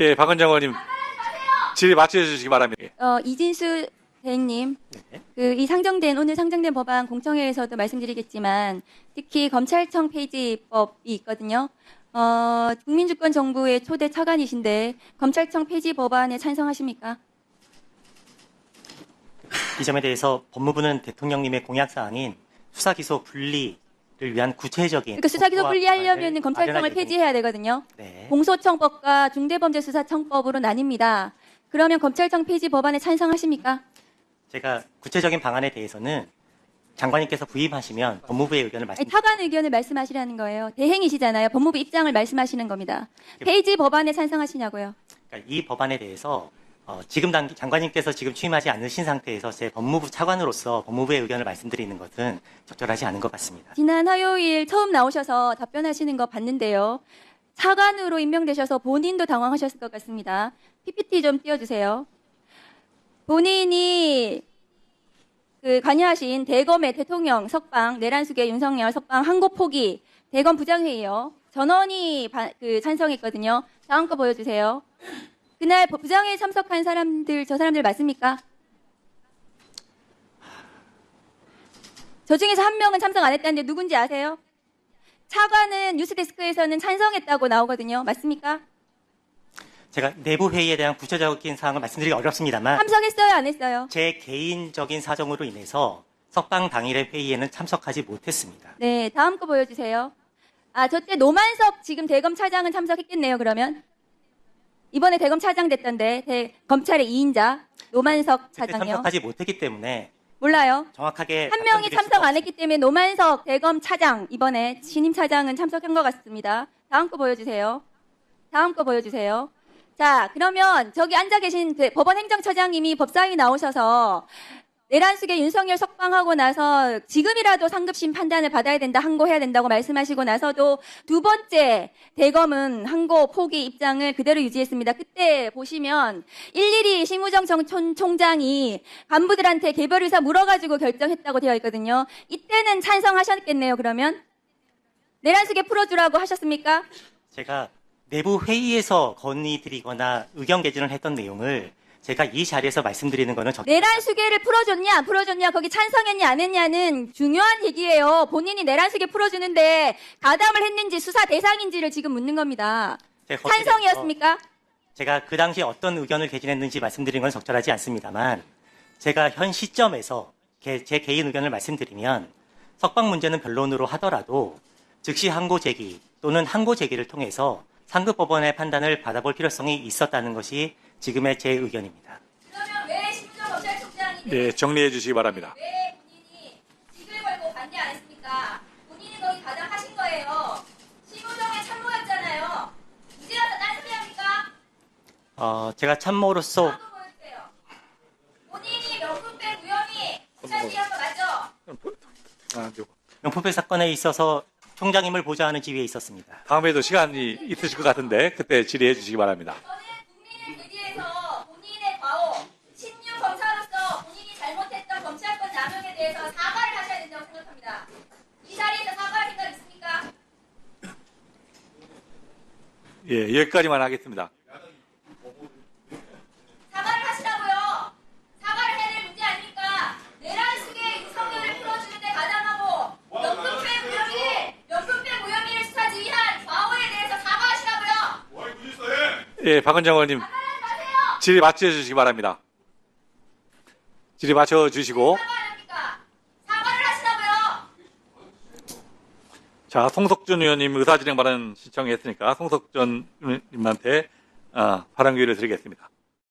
예, 박원장 의원님 질의 맞춰주시기 바랍니다. 예. 어, 이진수 대행님, 네. 그이 상정된 오늘 상정된 법안 공청회에서도 말씀드리겠지만 특히 검찰청 폐지법이 있거든요. 어, 국민주권 정부의 초대 차관이신데 검찰청 폐지 법안에 찬성하십니까? 이 점에 대해서 법무부는 대통령님의 공약 사항인 수사 기소 분리를 위한 구체적인 그러니까 수사기소 분리하려면 검찰청을 폐지해야 되거든요. 네. 공소청법과 중대범죄수사청법으로 나뉩니다. 그러면 검찰청 폐지 법안에 찬성하십니까? 제가 구체적인 방안에 대해서는 장관님께서 부임하시면 법무부의 의견을 말씀. 타관 의견을 말씀하시라는 거예요. 대행이시잖아요. 법무부 입장을 말씀하시는 겁니다. 폐지 법안에 찬성하시냐고요. 그러니까 이 법안에 대해서 어, 지금 당 장관님께서 지금 취임하지 않으신 상태에서 제 법무부 차관으로서 법무부의 의견을 말씀드리는 것은 적절하지 않은 것 같습니다. 지난 화요일 처음 나오셔서 답변하시는 거 봤는데요. 차관으로 임명되셔서 본인도 당황하셨을 것 같습니다. PPT 좀 띄워주세요. 본인이 그 관여하신 대검의 대통령 석방, 내란숙의 윤석열 석방 항고 포기, 대검 부장회의요. 전원이 바- 그 찬성했거든요. 다음 거 보여주세요. 그날 부장회에 참석한 사람들, 저 사람들 맞습니까? 저 중에서 한 명은 참석 안 했다는데 누군지 아세요? 차관은 뉴스데스크에서는 찬성했다고 나오거든요. 맞습니까? 제가 내부 회의에 대한 구체적인 사항을 말씀드리기 어렵습니다만 참석했어요? 안 했어요? 제 개인적인 사정으로 인해서 석방 당일의 회의에는 참석하지 못했습니다. 네, 다음 거 보여주세요. 아, 저 때 노만석 지금 대검 차장은 참석했겠네요, 그러면. 이번에 대검 차장 됐던데, 대- 검찰의 2인자, 노만석 그때 차장이요. 참석하지 못했기 때문에 몰라요. 정확하게 한 명이 참석 안 했기 때문에 노만석 대검 차장, 이번에 신임 차장은 참석한 것 같습니다. 다음 거 보여주세요. 다음 거 보여주세요. 자, 그러면 저기 앉아 계신 대- 법원 행정처장님이 법사위 나오셔서 내란숙의 윤석열 석방하고 나서 지금이라도 상급심 판단을 받아야 된다, 항고해야 된다고 말씀하시고 나서도 두 번째 대검은 항고 포기 입장을 그대로 유지했습니다. 그때 보시면 일일이 심우정 정- 총- 총장이 간부들한테 개별 의사 물어가지고 결정했다고 되어 있거든요. 이때는 찬성하셨겠네요, 그러면? 내란숙에 풀어주라고 하셨습니까? 제가 내부 회의에서 건의드리거나 의견 개진을 했던 내용을 제가 이 자리에서 말씀드리는 것은 적... 내란 수계를 풀어줬냐 안 풀어줬냐 거기 찬성했냐 안 했냐는 중요한 얘기예요. 본인이 내란 수계 풀어주는데 가담을 했는지 수사 대상인지를 지금 묻는 겁니다. 제가 거기에 대해서 찬성이었습니까? 제가 그 당시 어떤 의견을 개진했는지 말씀드리는 건 적절하지 않습니다만 제가 현 시점에서 개- 제 개인 의견을 말씀드리면 석방 문제는 변론으로 하더라도 즉시 항고 제기 또는 항고 제기를 통해서 상급 법원의 판단을 받아볼 필요성이 있었다는 것이 지금의 제 의견입니다. 그러면 왜 심우정 검찰총장이 예, 정리해 주시기 바랍니다. 왜 본인이 직을 걸고 반대 안 했습니까? 본인이 거기 가담하신 거예요. 심우정의 참모였잖아요. 이제 와서 딴 소리 합니까? 어, 제가 참모로서 보여주세요. 본인이 명품백 우연히 부산지한 거 맞죠? 아, 요거. 명품백 사건에 있어서 총장님을 보좌하는 지위에 있었습니다. 다음에도 시간이 있으실 것 같은데 그때 질의해 주시기 바랍니다. 저는 국민을 대비해서 본인의 과오, 신유 검사로서 본인이 잘못했던 검찰권 남용에 대해서 사과를 하셔야 된다고 생각합니다. 이 자리에서 사과할 생각 있습니까? 예, 여기까지만 하겠습니다. 사과를 하시라고요. 사과를 해야 될 문제 아닙니까? 내란숙의 윤석열을 풀어주는데 가담하고 명품백 무혐의, 명품백 무혐의를 수사 지휘한 과오에 대해서 사과하시라고요. 예, 박원장 의원님. 질의 맞춰 주시기 바랍니다. 질의 맞춰 주시고 사과 안 합니까? 사과를 하시라고요. 자, 송석준 의원님 의사진행 발언 신청했으니까 송석준 의원님한테 어, 발언 기회를 드리겠습니다.